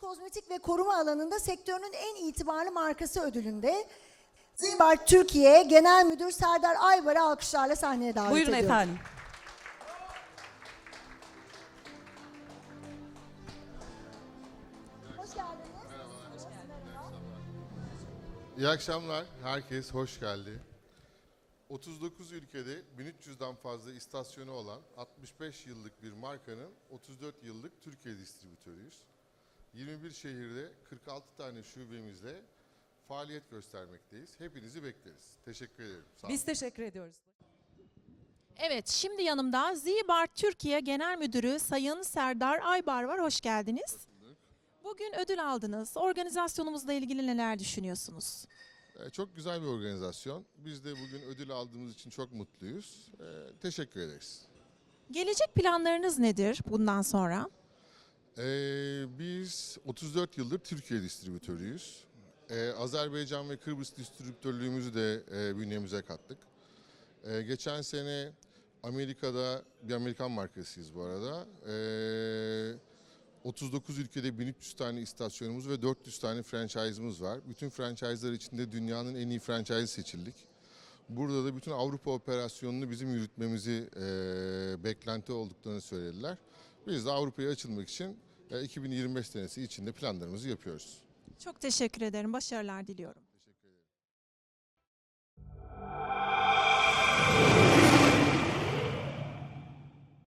kozmetik ve koruma alanında sektörünün en itibarlı markası ödülünde Zibar Türkiye Genel Müdür Serdar Aybar'ı alkışlarla sahneye davet Buyurun ediyorum. efendim. Hoş geldiniz. İyi akşamlar. Herkes hoş geldi. 39 ülkede 1300'den fazla istasyonu olan 65 yıllık bir markanın 34 yıllık Türkiye distribütörüyüz. 21 şehirde 46 tane şubemizle faaliyet göstermekteyiz. Hepinizi bekleriz. Teşekkür ederim. Sağ olun. Biz teşekkür ediyoruz. Evet, şimdi yanımda Zibar Türkiye Genel Müdürü Sayın Serdar Aybar var. Hoş geldiniz. Bugün ödül aldınız. Organizasyonumuzla ilgili neler düşünüyorsunuz? Ee, Çok güzel bir organizasyon. Biz de bugün ödül aldığımız için çok mutluyuz. Ee, Teşekkür ederiz. Gelecek planlarınız nedir bundan sonra? Ee, biz 34 yıldır Türkiye distribütörüyüz. Ee, Azerbaycan ve Kıbrıs distribütörlüğümüzü de e, bünyemize kattık. Ee, geçen sene Amerika'da bir Amerikan markasıyız bu arada. Ee, 39 ülkede 1300 tane istasyonumuz ve 400 tane franchise'ımız var. Bütün franchise'lar içinde dünyanın en iyi franchise seçildik. Burada da bütün Avrupa operasyonunu bizim yürütmemizi e, beklenti olduklarını söylediler. Biz de Avrupa'ya açılmak için e, 2025 senesi içinde planlarımızı yapıyoruz. Çok teşekkür ederim. Başarılar diliyorum.